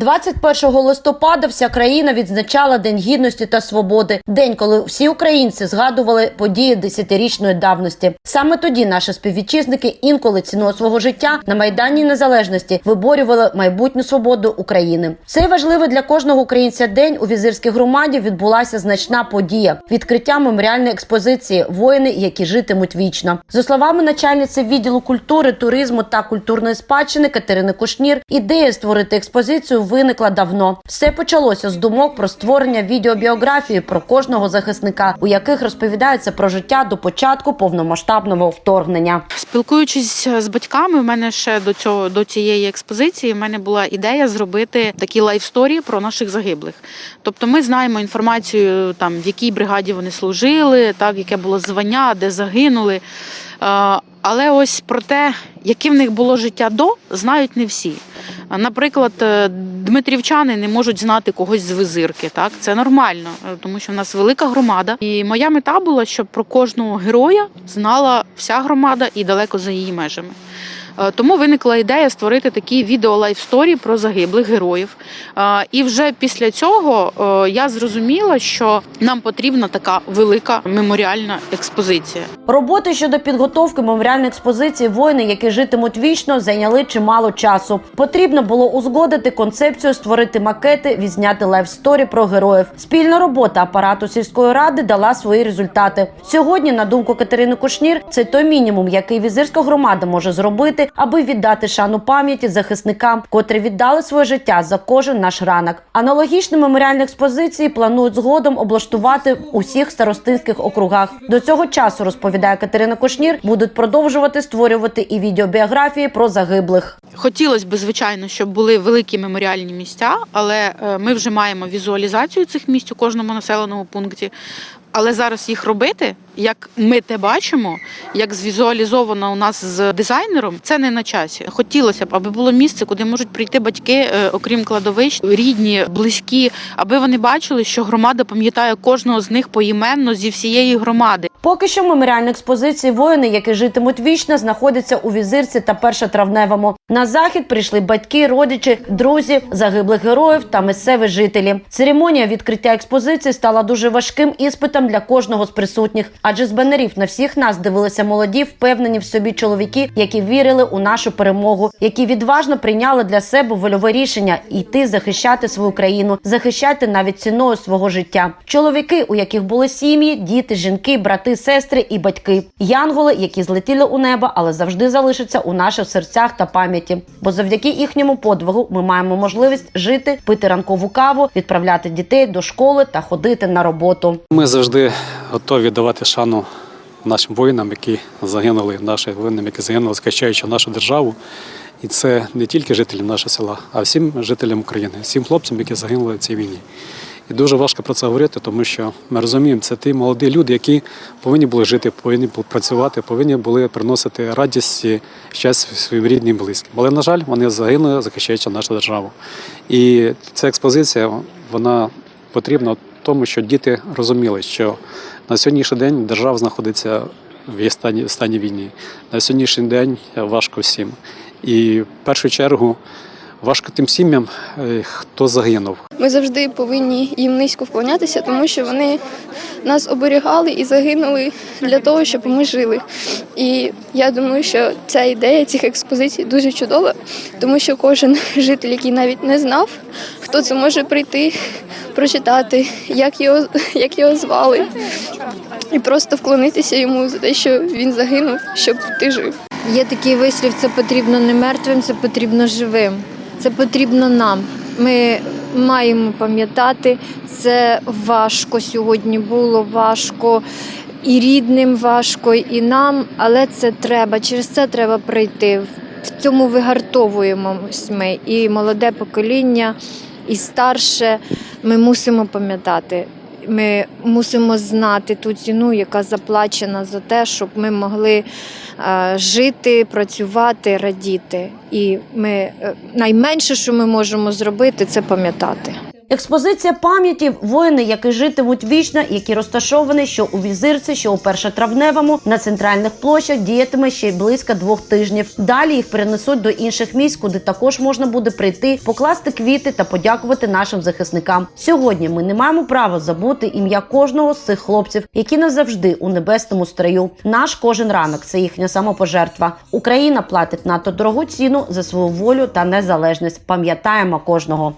21 листопада вся країна відзначала День гідності та свободи, день, коли всі українці згадували події десятирічної давності. Саме тоді наші співвітчизники інколи ціною свого життя на майдані незалежності виборювали майбутню свободу України. Цей важливий для кожного українця день у візирській громаді відбулася значна подія відкриття меморіальної експозиції Воїни, які житимуть вічно. За словами начальниці відділу культури, туризму та культурної спадщини Катерини Кушнір, ідея створити експозицію виникла давно. Все почалося з думок про створення відеобіографії про кожного захисника, у яких розповідається про життя до початку повномасштабного вторгнення. Спілкуючись з батьками, в мене ще до цього до цієї експозиції в мене була ідея зробити такі лайфсторії про наших загиблих. Тобто, ми знаємо інформацію там в якій бригаді вони служили, так яке було звання, де загинули. Е, Але ось про те, яке в них було життя до, знають не всі. Наприклад, е, дмитрівчани не можуть знати когось з визирки. Так, це нормально, е, тому що в нас велика громада. І моя мета була, щоб про кожного героя знала вся громада і далеко за її межами. Е, Тому виникла ідея створити такі відео лайфсторі про загиблих героїв. Е, І вже після цього е, я зрозуміла, що нам потрібна така велика меморіальна експозиція. Роботи щодо підготовки меморіальної експозиції воїни, які житимуть вічно, зайняли чимало часу. Потрібно було узгодити концепцію, створити макети, відзняти лайфсторі про героїв. Спільна робота апарату сільської ради дала свої результати. Сьогодні, на думку Катерини Кушнір, це той мінімум, який візирська громада може зробити, аби віддати шану пам'яті захисникам, котрі віддали своє життя за кожен наш ранок. Аналогічні меморіальні експозиції планують згодом облаштувати в усіх старостинських округах. До цього часу розповідає Катерина Кушнір, будуть продовжувати створювати і відеобіографії про загиблих. Хотілося б, звичайно, щоб були великі меморіальні місця, але е, ми вже маємо візуалізацію цих місць у кожному населеному пункті. Але зараз їх робити, як ми те бачимо, як звізуалізовано у нас з дизайнером, це не на часі. Хотілося б, аби було місце, куди можуть прийти батьки, е, окрім кладовищ, рідні, близькі, аби вони бачили, що громада пам'ятає кожного з них поіменно зі всієї громади. Поки що меморіальні експозиції воїни, які житимуть вічно, знаходяться у візирці та першотравневому. На захід прийшли батьки, родичі, друзі, загиблих героїв та місцеві жителі. Церемонія відкриття експозиції стала дуже важким іспитом для кожного з присутніх, адже з банерів на всіх нас дивилися молоді, впевнені в собі чоловіки, які вірили у нашу перемогу, які відважно прийняли для себе вольове рішення йти захищати свою країну, захищати навіть ціною свого життя. Чоловіки, у яких були сім'ї, діти, жінки, брати, сестри і батьки, янголи, які злетіли у небо, але завжди залишаться у наших серцях та пам'яті. Бо завдяки їхньому подвигу ми маємо можливість жити, пити ранкову каву, відправляти дітей до школи та ходити на роботу. Ми завжди готові давати шану нашим воїнам, які загинули, нашим воїнам, які загинули, захищаючи нашу державу. І це не тільки жителі нашого села, а всім жителям України, всім хлопцям, які загинули в цій війні. І дуже важко про це говорити, тому що ми розуміємо, це ті молоді люди, які повинні були жити, повинні були працювати, повинні були приносити радість і щастя своїм рідним близьким. Але, на жаль, вони загинули, захищаючи нашу державу. І ця експозиція вона потрібна тому, що діти розуміли, що на сьогоднішній день держава знаходиться в стані, війни. На сьогоднішній день важко всім. І в першу чергу важко тим сім'ям, е, хто загинув. Ми завжди повинні їм низько вклонятися, тому що вони нас оберігали і загинули для того, щоб ми жили. І я думаю, що ця ідея цих експозицій дуже чудова, тому що кожен житель, який навіть не знав, хто це може прийти, прочитати, як його, як його звали, і просто вклонитися йому за те, що він загинув, щоб ти жив. Є такий вислів, це потрібно не мертвим, це потрібно живим. Це потрібно нам. Ми маємо пам'ятати, це важко сьогодні було, важко і рідним важко, і нам, але це треба. Через це треба пройти. В цьому вигартовуємось ми. І молоде покоління, і старше. Ми мусимо пам'ятати. Ми мусимо знати ту ціну, яка заплачена за те, щоб ми могли е, жити, працювати, радіти. І ми е, найменше, що ми можемо зробити, це пам'ятати. Експозиція пам'яті воїни, які житимуть вічно, які розташовані що у візирці, що у першотравневому на центральних площах діятиме ще й близько двох тижнів. Далі їх перенесуть до інших місць, куди також можна буде прийти, покласти квіти та подякувати нашим захисникам. Сьогодні ми не маємо права забути ім'я кожного з цих хлопців, які назавжди у небесному строю. Наш кожен ранок це їхня самопожертва. Україна платить надто дорогу ціну за свою волю та незалежність. Пам'ятаємо кожного.